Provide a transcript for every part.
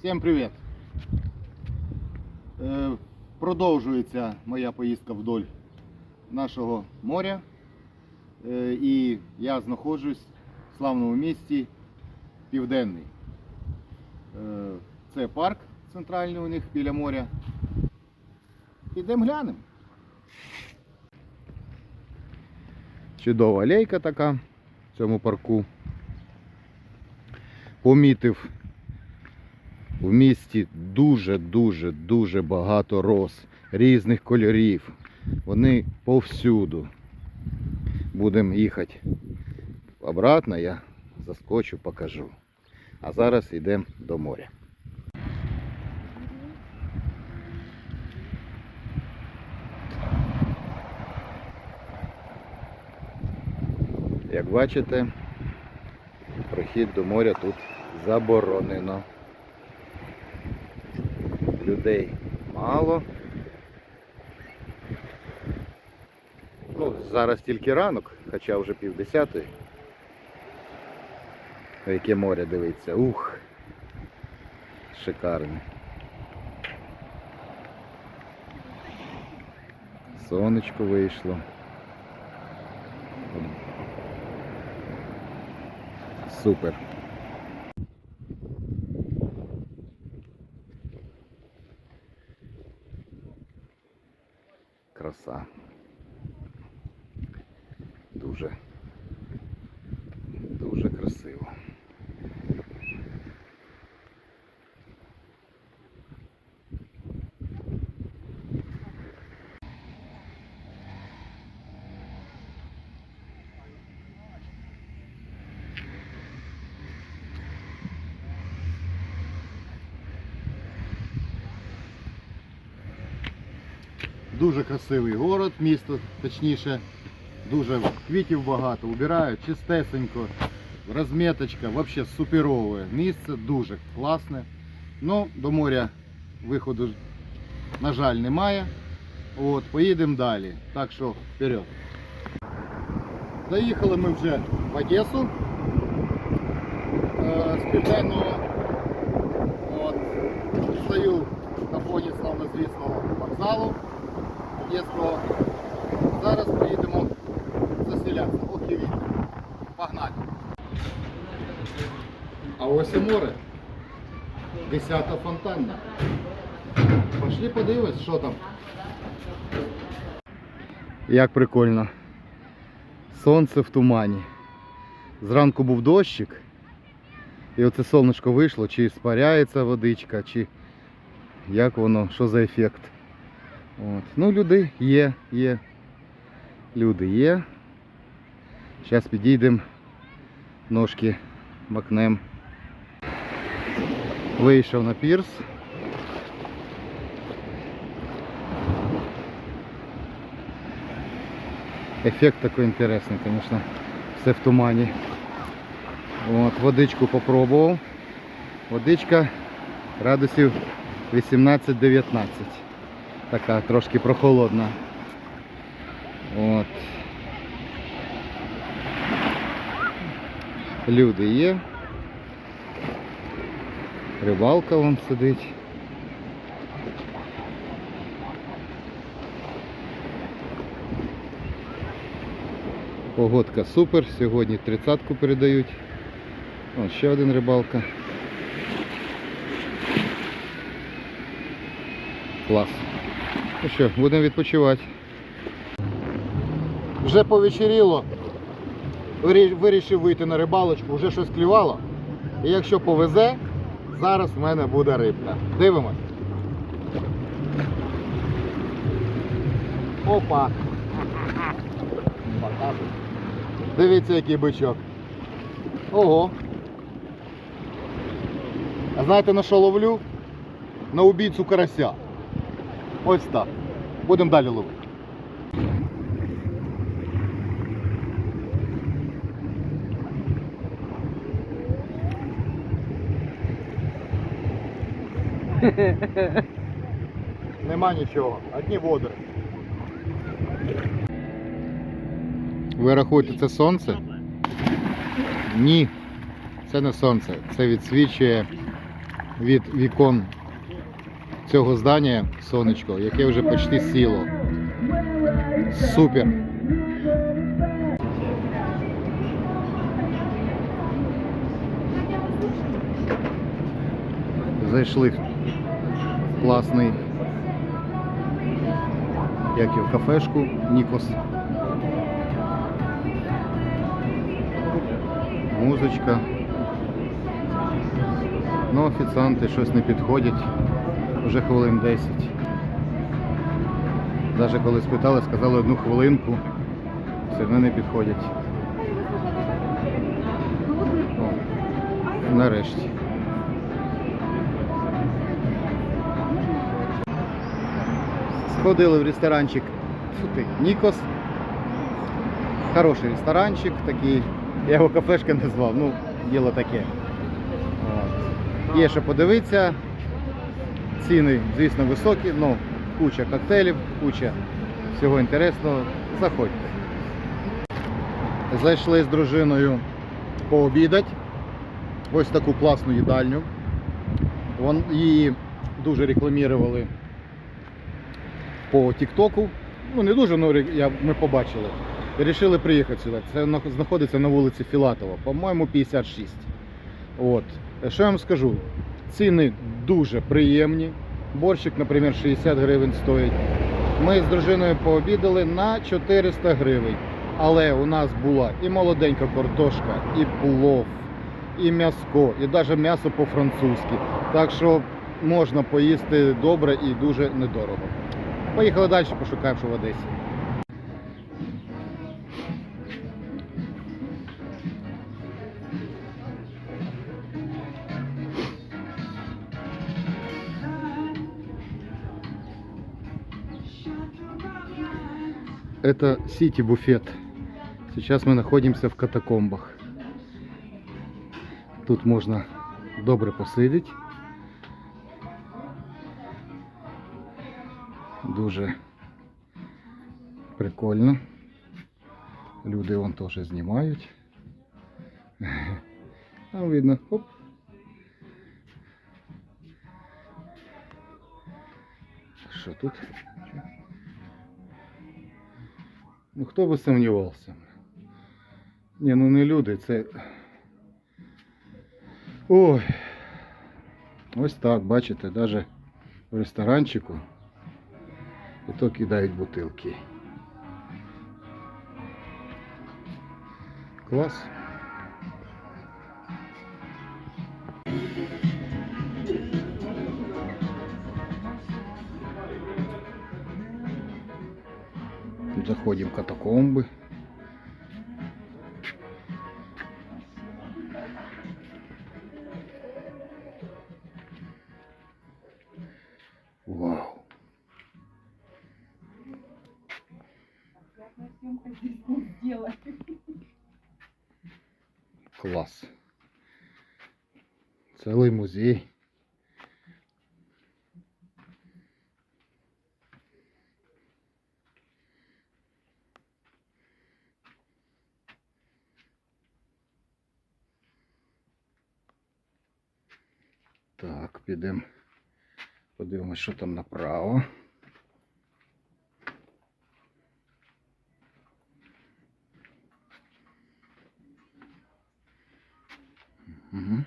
Всім привіт! Е, Продовжується моя поїздка вдоль нашого моря. Е, І я знаходжусь в славному місті Південний. Е, Це парк центральний у них біля моря. Ідемо глянемо. Чудова алейка така в цьому парку. Помітив в місті дуже-дуже дуже багато роз різних кольорів. Вони повсюду. Будемо їхати обратно, я заскочу, покажу. А зараз йдемо до моря. Як бачите, прохід до моря тут заборонено. Людей мало. Ну, зараз тільки ранок, хоча вже півдесятої. Яке море дивиться. Ух. Шикарне. Сонечко вийшло. Супер. Дуже, дуже красиво. Дуже красивий город, місто, точніше, дуже квітів багато, убирають чистесенько, розміточка, взагалі суперове місце, дуже класне. Ну, до моря виходу, на жаль, немає. От, поїдемо далі. Так що вперед. Заїхали ми вже в Одесу е, з південного. От, стою на фоні славнозвісного вокзалу. Одеського. Зараз поїдемо заселятися. Ох і вітер. Погнали. І море. Десята фонтанна. Пошли подивимось, що там. Як прикольно. Сонце в тумані. Зранку був дощик. І оце сонечко вийшло, чи спаряється водичка, чи як воно, що за ефект. От. Ну, люди є, є. Люди є. Зараз підійдемо, ножки макнем. Вийшов на пірс. Ефект такой інтересний, звісно. Все в тумані. От, водичку попробував. Водичка градусів 18-19 така трошки прохолодна. От. Люди є. Рибалка вон сидить. Погодка супер, сьогодні тридцятку передають. О, ще один рибалка. Клас. Ну що, будемо відпочивати. Вже повечеріло. Вирішив вийти на рибалочку, вже щось клювало. І якщо повезе, зараз в мене буде рибка. Дивимось. Опа. Дивіться, який бичок. Ого. А знаєте на що ловлю? На убійцю карася. Ось так. Будемо далі ловити. Нема нічого, одні водори. Ви рахуєте, це сонце? Ні, це не сонце. Це відсвічує від вікон цього здання сонечко, яке вже почти сіло. Супер! Зайшли класний як і в кафешку Нікос. Музичка. Ну, офіціанти щось не підходять. Вже хвилин 10. Навіть коли спитали, сказали одну хвилинку. Все одно не підходять. О, нарешті. Сходили в ресторанчик Фу ти, Нікос. Хороший ресторанчик, такий. Я його кафешка назвав, ну, діло таке. Є що подивитися. Ціни, звісно, високі, ну, куча коктейлів, куча всього інтересного. Заходьте. Зайшли з дружиною пообідати. Ось таку класну їдальню. Вон, її дуже рекламували по Тіктоку. Ну не дуже, але ми побачили. І вирішили приїхати сюди. Це знаходиться на вулиці Філатова, по-моєму, 56. От. Що я вам скажу? Ціни дуже приємні. Борщик, наприклад, 60 гривень стоїть. Ми з дружиною пообідали на 400 гривень. Але у нас була і молоденька картошка, і плов, і м'яско, і навіть м'ясо по-французьки. Так що можна поїсти добре і дуже недорого. Поїхали далі, пошукаємо, що в Одесі. Это Сити Буфет. Сейчас мы находимся в катакомбах. Тут можно добре посидіти. Дуже прикольно. Люди вон теж знімають. Там видно, оп. Що тут? Ну хто би сумнівався? Ні, ну не люди, це. Ой. Ось так, бачите, навіть в ресторанчику і то кидають бутилки. Клас. Заходим в катакомбы. Сделать. Клас. Целый музей. Так, підемо. Подивимось, що там направо. Угу.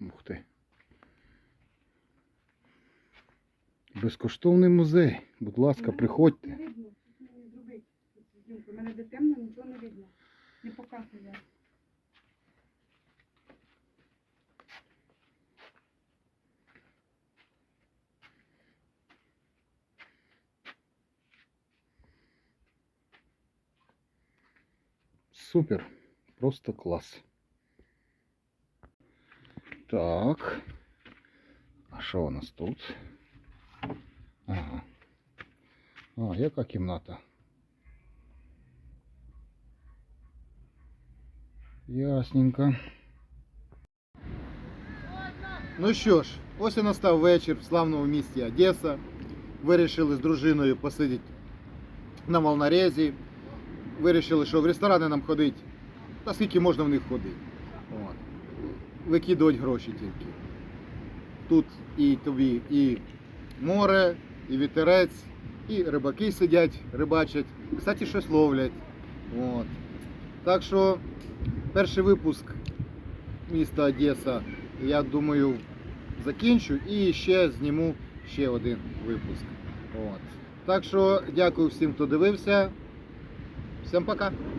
Ух ти. Безкоштовний музей. Будь ласка, приходьте. Не видно, тут мені зробить. У мене де темно, нічого не видно. Не показує. Супер. Просто клас. Так. А що у нас тут? Ага. А, яка кімната? Ясненько. Ну що ж, ось і настав вечір в славному місті Одеса. Вирішили з дружиною посидіти на волнорезі. Вирішили, що в ресторани нам ходити Та скільки можна в них ходити. От. Викидувати гроші тільки. Тут і тобі і море, і вітерець, і рибаки сидять, рибачать, кстати, щось ловлять. От. Так що перший випуск міста Одеса, я думаю, закінчу і ще зніму ще один випуск. От. Так що дякую всім, хто дивився. Всім пока.